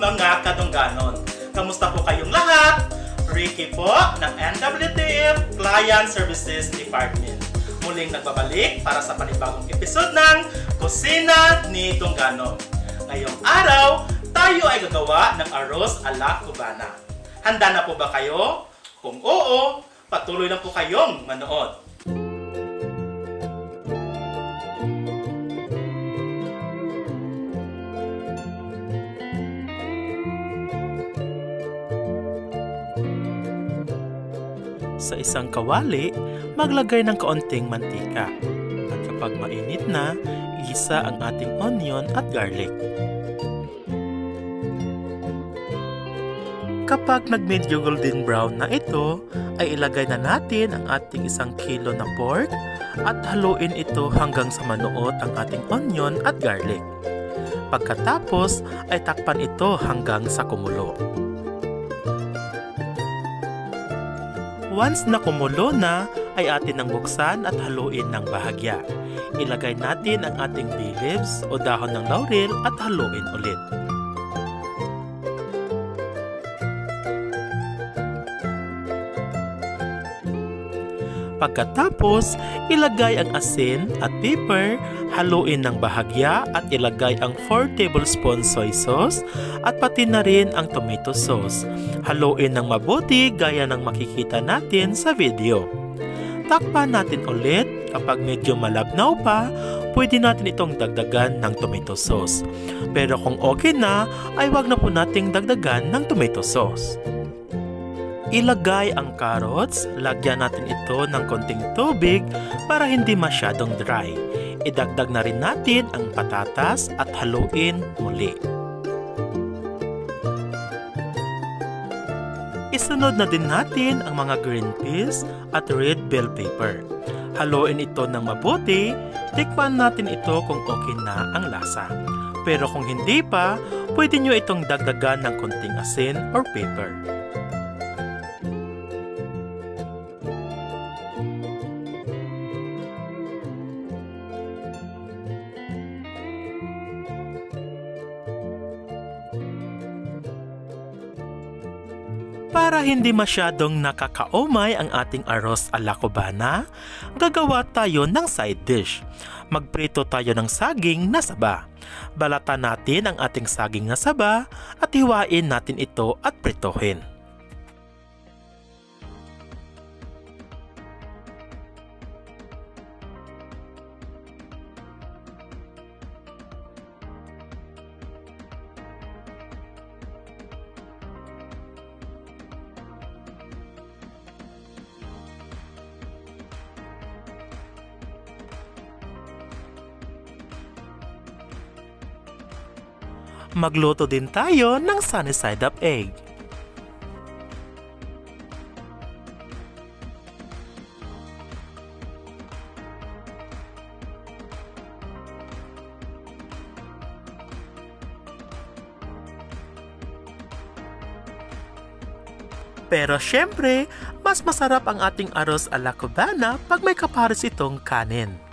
mga kadungganon. Kamusta po kayong lahat? Ricky po ng NWTF Client Services Department. Muling nagbabalik para sa panibagong episode ng Kusina ni Tunggano. Ngayong araw, tayo ay gagawa ng arroz ala cubana. Handa na po ba kayo? Kung oo, patuloy lang po kayong manood. Sa isang kawali, maglagay ng kaunting mantika. At kapag mainit na, isa ang ating onion at garlic. Kapag nag-medyo golden brown na ito, ay ilagay na natin ang ating isang kilo na pork at haluin ito hanggang sa manuot ang ating onion at garlic. Pagkatapos ay takpan ito hanggang sa kumulo. Once na kumulo na, ay atin nang buksan at haluin ng bahagya. Ilagay natin ang ating bay leaves o dahon ng laurel at haluin ulit. Pagkatapos, ilagay ang asin at pepper, haluin ng bahagya at ilagay ang 4 tablespoon soy sauce at pati na rin ang tomato sauce. Haluin ng mabuti gaya ng makikita natin sa video. Takpan natin ulit kapag medyo malabnaw pa, pwede natin itong dagdagan ng tomato sauce. Pero kung okay na, ay wag na po nating dagdagan ng tomato sauce. Ilagay ang carrots, lagyan natin ito ng konting tubig para hindi masyadong dry. Idagdag na rin natin ang patatas at haluin muli. Isunod na din natin ang mga green peas at red bell pepper. Haluin ito ng mabuti, tikman natin ito kung okay na ang lasa. Pero kung hindi pa, pwede nyo itong dagdagan ng konting asin or pepper. Para hindi masyadong nakakaumay ang ating arroz ala cubana, gagawa tayo ng side dish. Magprito tayo ng saging na saba. Balatan natin ang ating saging na saba at hiwain natin ito at pritohin. Magluto din tayo ng sunny side up egg. Pero syempre, mas masarap ang ating arroz ala cubana pag may kapares itong kanin.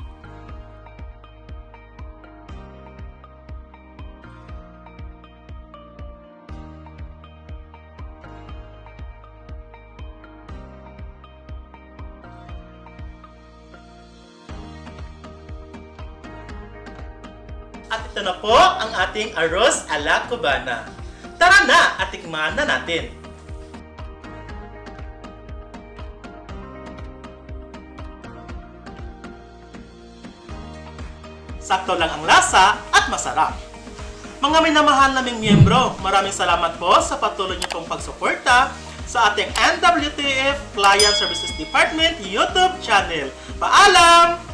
At ito na po ang ating arroz ala cubana. Tara na at tikman na natin. Sakto lang ang lasa at masarap. Mga minamahal naming miyembro, maraming salamat po sa patuloy niyo pong pagsuporta sa ating NWTF Client Services Department YouTube channel. Paalam!